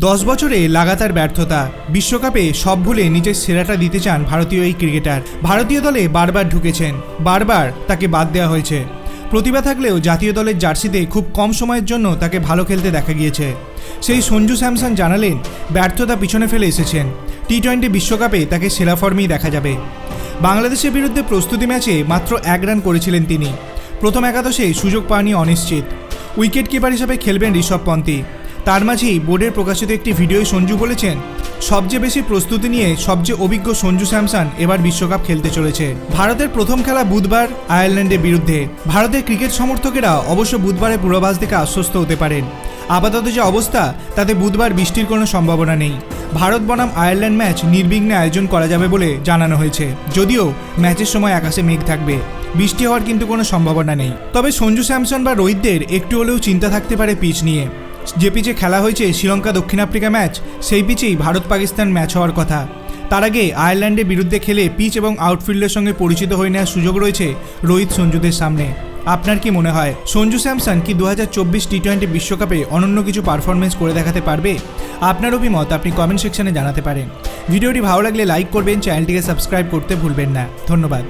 দশ বছরে লাগাতার ব্যর্থতা। বিশ্বকাপে সব ভুলে নিজের সেরাটা দিতে চান ভারতীয় এই ক্রিকেটার। ভারতীয় দলে বারবার ঢুকেছেন। বারবার তাকে বাদ দেওয়া হয়েছে। প্রতিভা থাকলেও জাতীয় দলের জার্সিতে খুব কম সময়ের জন্য তাকে ভালো খেলতে দেখা গিয়েছে। সেই সঞ্জু স্যামসন জানালেন, ব্যর্থতা পিছনে ফেলে এসেছেন। টি টোয়েন্টি বিশ্বকাপে তাকে সেরা ফর্মেই দেখা যাবে। বাংলাদেশের বিরুদ্ধে প্রস্তুতি ম্যাচে মাত্র এক রান করেছিলেন তিনি। প্রথম একাদশে সুযোগ পাওয়ানি অনিশ্চিত। উইকেট কিপার হিসাবে খেলবেন ঋষভ পন্থী। তার মাঝেই বোর্ডের প্রকাশিত একটি ভিডিওয় সঞ্জু বলেছেন, সবচেয়ে বেশি প্রস্তুতি নিয়ে সবচেয়ে অভিজ্ঞ সঞ্জু স্যামসন এবার বিশ্বকাপ খেলতে চলেছে। ভারতের প্রথম খেলা বুধবার আয়ারল্যান্ডের বিরুদ্ধে। ভারতের ক্রিকেট সমর্থকেরা অবশ্য বুধবারের পূর্বাভাস থেকে আশ্বস্ত হতে পারেন। আপাতত যে অবস্থা, তাতে বুধবার বৃষ্টির কোনো সম্ভাবনা নেই। ভারত বনাম আয়ারল্যান্ড ম্যাচ নির্বিঘ্নে আয়োজন করা যাবে বলে জানানো হয়েছে। যদিও ম্যাচের সময় আকাশে মেঘ থাকবে, বৃষ্টি হওয়ার কিন্তু কোনো সম্ভাবনা নেই। তবে সঞ্জু স্যামসন বা রোহিতদের একটু হলেও চিন্তা থাকতে পারে পিচ নিয়ে। যে পিচে খেলা হয়েছে শ্রীলঙ্কা দক্ষিণ আফ্রিকা ম্যাচ, সেই পিচেই ভারত পাকিস্তান ম্যাচ হওয়ার কথা। তার আগে আয়ারল্যান্ডের বিরুদ্ধে খেলে পিচ এবং আউটফিল্ডের সঙ্গে পরিচিত হয়ে নেওয়ার সুযোগ রয়েছে রোহিত সঞ্জুদের সামনে। আপনার কি মনে হয়, সঞ্জু স্যামসন কি দু হাজার চব্বিশ টি টোয়েন্টি বিশ্বকাপে অনন্য কিছু পারফরমেন্স করে দেখাতে পারবে? আপনার অভিমত আপনি কমেন্ট সেকশনে জানাতে পারেন। ভিডিওটি ভালো লাগলে লাইক করবেন, চ্যানেলটিকে সাবস্ক্রাইব করতে ভুলবেন না। ধন্যবাদ।